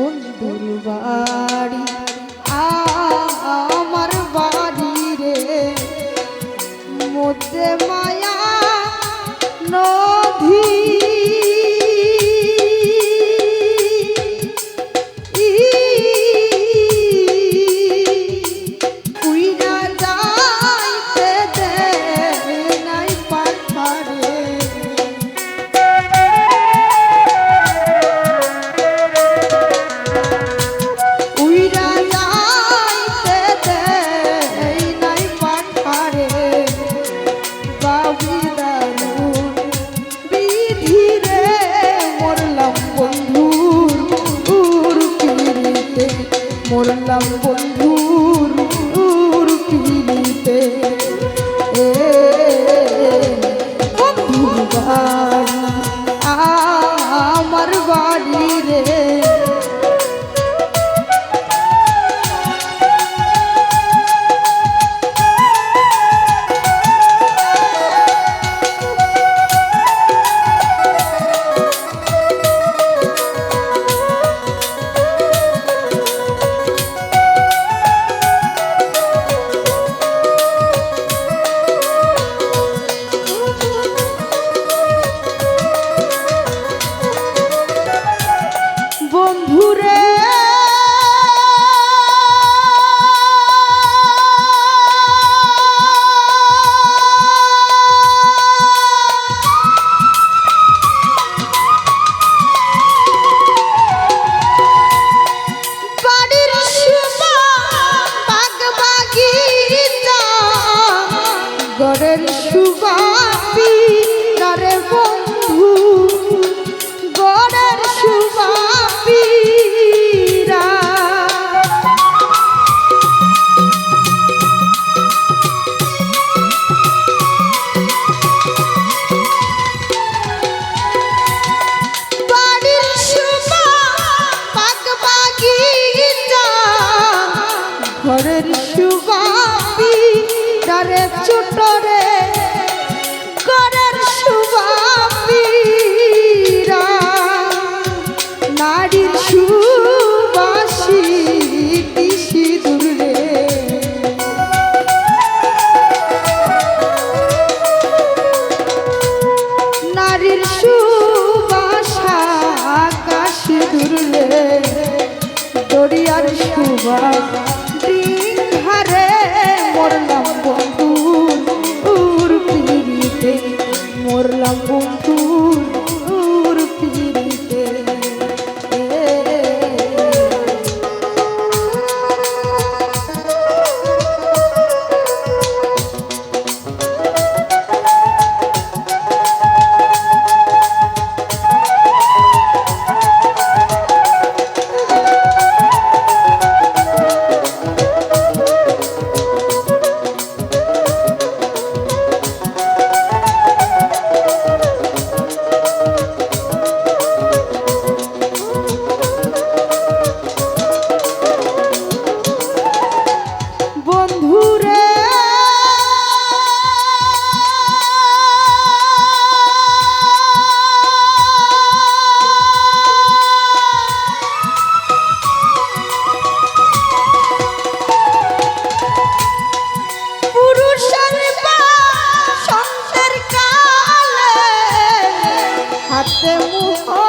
Onde পিড়িতে মরলাম বন্ধুর পিড়িতে এ দরিয়ার সুবাস দিন হারে মরলাম বন্ধুর পিড়িতে মরলাম বন্ধুর হাতে মুখ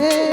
রে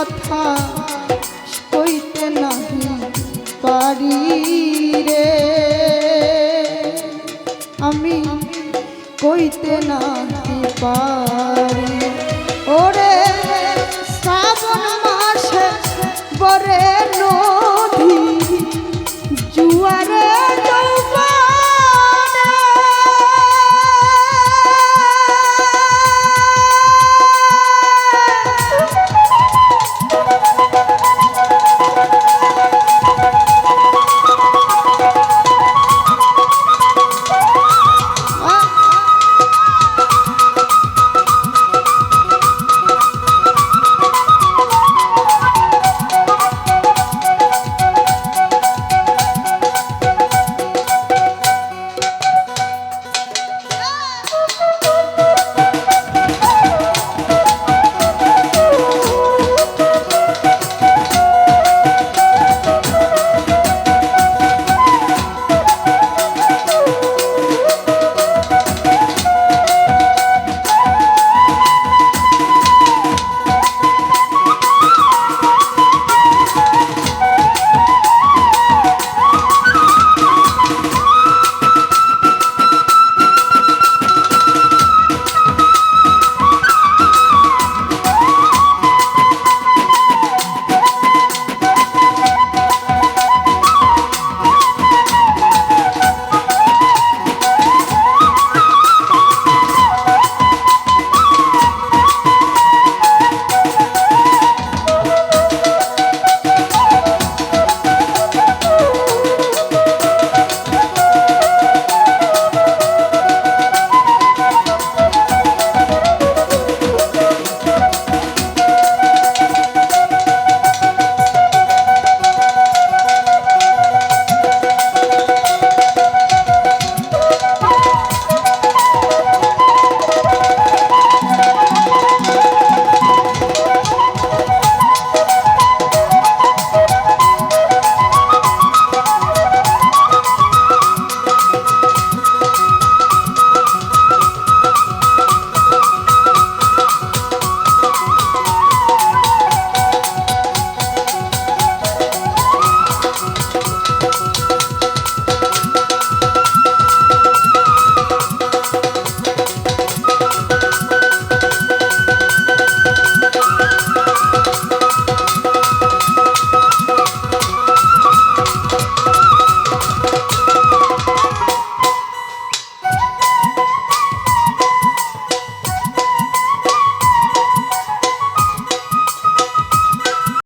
কথা।